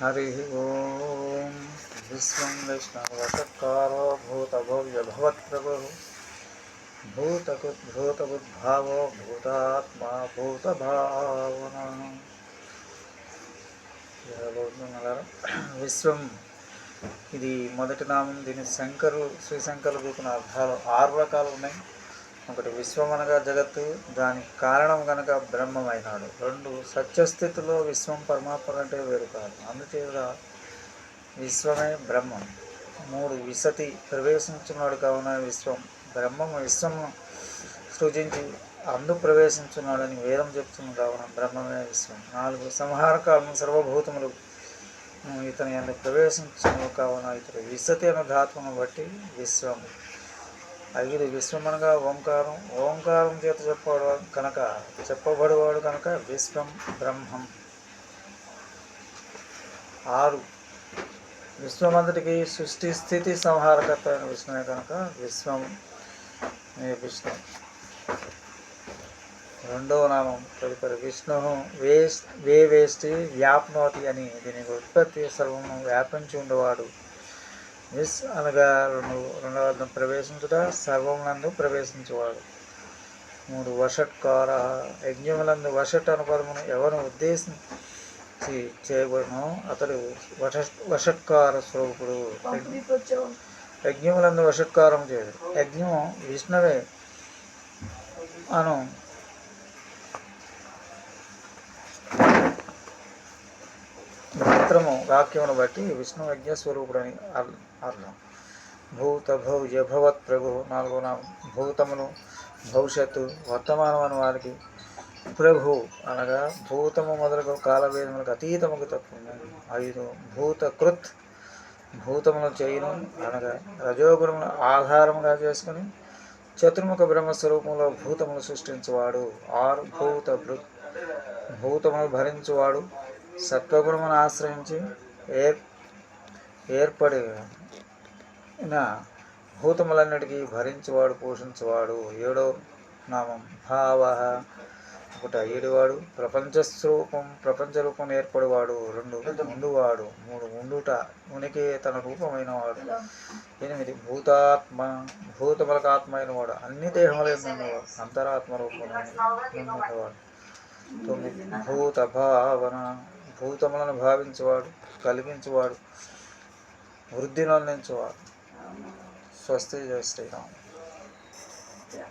हरि ओम विश्वं वैष्णवशकारो भूतभव्यभवत्प्रभुः भूतकृद्भूतबुद्भावो भूतात्मा भूतभावना విశ్వం ఇది మొదటి నామం దీని శంకరు శ్రీ శంకరు చూపిన అర్థాలు ఆరు రకాలు ఉన్నాయి ఒకటి విశ్వం అనగా జగత్తు దానికి కారణం కనుక బ్రహ్మమైనాడు. రెండు సత్యస్థితిలో విశ్వం పరమాత్మ కంటే వేరు కాదు. అందుచేత విశ్వమే బ్రహ్మం. మూడు విసతి ప్రవేశించున్నాడు కావున విశ్వం బ్రహ్మం. విశ్వం సృజించి అందు ప్రవేశించున్నాడని వేదం చెప్తుంది కావున బ్రహ్మమే విశ్వం. నాలుగు సంహార సర్వభూతములు ఇతని అందు ప్రవేశించను కావున ఇతడు విసతి అనే ధాతువును బట్టి విశ్వం ఐదు విశ్వం అనగా ఓంకారం ఓంకారం చేత చెప్పబడు కనుక చెప్పబడేవాడు కనుక విశ్వం బ్రహ్మం. ఆరు. విశ్వమంతటికి సృష్టి స్థితి సంహారకర్త అయిన విష్ణువే కనుక విశ్వం విష్ణు. రెండవ నామం తదుపరి విష్ణు. వేస్ వే వేష్టి వ్యాప్నోతి అని దీనికి ఉత్పత్తి సర్వము వ్యాపించి ఉండేవాడు. విస్ అనగా రెండు రెండవ అర్థం ప్రవేశించుట సర్వమునందు ప్రవేశించేవాడు. మూడు వషట్కార యజ్ఞములందు వషట్ అను పదమును ఎవరు ఉద్దేశించి చేయబడినో అతడు వష వషట్కార స్వరూపుడు. యజ్ఞములందు వషట్కారం చేయడు. యజ్ఞము విష్ణువే అను మంత్రము వాక్యమును బట్టి విష్ణు యజ్ఞ స్వరూపుడని అర్థం. భూత భౌజ భవత్ ప్రభు నాలుగో నామం భూతమును భవిష్యత్తు వర్తమానం అని వారికి ప్రభు అనగా భూతము మొదలకు కాలవేదములకు అతీతముకు తప్పు. ఐదు భూత కృత్ భూతమును చేయును అనగా రజోగుణమును ఆధారముగా చేసుకుని చతుర్ముఖ బ్రహ్మస్వరూపంలో భూతములు సృష్టించువాడు. ఆరు భూత భృత్ భూతములు భరించువాడు. సత్వగుణమును ఆశ్రయించి ఏర్ ఏర్పడి భూతములన్నిటికీ భరించువాడు పోషించువాడు. ఏడో నామం భావ. ఒకట ఏడువాడు ప్రపంచ స్వరూపం ప్రపంచ రూపం ఏర్పడేవాడు. రెండు ఉండువాడు. మూడు ఉండుట ఉనికి తన రూపమైన వాడు ఎనిమిది భూతాత్మ భూతములకు ఆత్మ వాడు అన్ని దేహములు ఉన్నవాడు. అంతరాత్మ రూపంలో తొమ్మిది భూత భావన భూతములను భావించేవాడు కల్పించేవాడు వృద్ధిని అందించేవాడు. స్వస్తి జయ శ్రీరామ్.